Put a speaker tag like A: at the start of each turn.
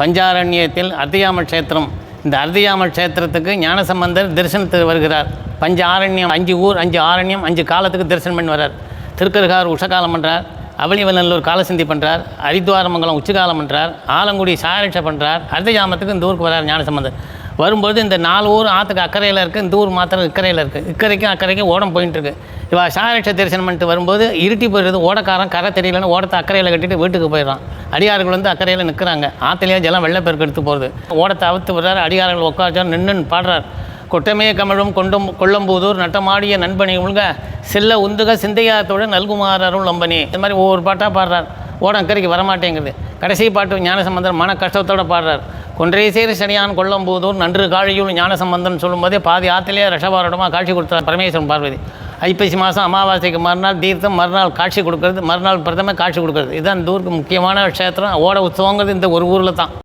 A: பஞ்சாரண்யத்தில் அர்த்தியாம க்ஷேத்திரம். இந்த அர்த்தியாம க்ஷேத்திரத்துக்கு ஞானசம்பந்தர் தரிசனத்துக்கு வருகிறார். பஞ்ச ஆரண்யம் அஞ்சு ஊர் அஞ்சு ஆரண்யம் அஞ்சு காலத்துக்கு தரிசனம் பண்ணி வர்றார் திருக்கருகார் உஷகாலம் பண்ணுறார் அவளிவநல்லூர் காலசிந்தி பண்ணுறார் ஹரித்வாரமங்கலம் உச்சிகாலம் பண்ணுறார் ஆலங்குடி சாரட்சை பண்ணுறார் அர்த்தஜாமத்துக்கு இந்த ஊருக்கு வர்றார் ஞானசம்பந்தர். வரும்போது இந்த நாலு ஊர் ஆற்றுக்கு அக்கறையில் இருக்குது இந்த ஊர் மாத்திரம் இக்கரையில் இருக்குது இக்கரைக்கும் அக்கறைக்கும் ஓடம் போயின்ட்டுருக்கு இவ சாரட்ச தரிசனம் பண்ணிட்டு வரும்போது இருட்டி போயிடுறது ஓடக்காரன் கரை தெரியலன்னு ஓடத்தை அக்கறையில் கட்டிட்டு வீட்டுக்கு போயிடுறான். அடியார்கள் வந்து அக்கறையில் நிற்கிறாங்க ஆற்றுலேயே ஜலம் வெள்ளப்பெருக்கு எடுத்து போகிறது ஓடத்தை அவுத்து விடுறாரு அடியார்கள் உட்காச்சார் நின்றுன்னு பாடுறார். கொட்டமே கமழும் கொண்டும் கொள்ளம்பூதூர் நட்டமாடிய நண்பனி உள்க செல்ல உந்துக சிந்தையாத்தோடு நல்குமார் லம்பனி நம்பனி. இந்த மாதிரி ஒவ்வொரு பாட்டாக பாடுறார். ஓடம் அக்கறைக்கு வரமாட்டேங்குது. கடைசி பாட்டு ஞானசம்பந்தர் மன கஷ்டத்தோடு பாடுறார். கொன்றைசேர் சனியான் கொள்ளம்பூதூர் நன்று காழியூர் ஞானசம்பந்தன் சொல்லும்போதே பாதி ஆற்றிலே ரஷபாரோடமாக காட்சி கொடுத்தார் பரமேஸ்வரன் பார்வதி. ஐப்பசி மாதம் அமாவாசைக்கு மறுநாள் தீர்த்தம் மறுநாள் காட்சி கொடுக்கறது மறுநாள் பிரதம காட்சி கொடுக்கறது. இதுதான் இந்த ஊருக்கு முக்கியமான க்ஷேத்திரம். ஓட உற்சவங்கிறது இந்த ஒரு ஊரில் தான்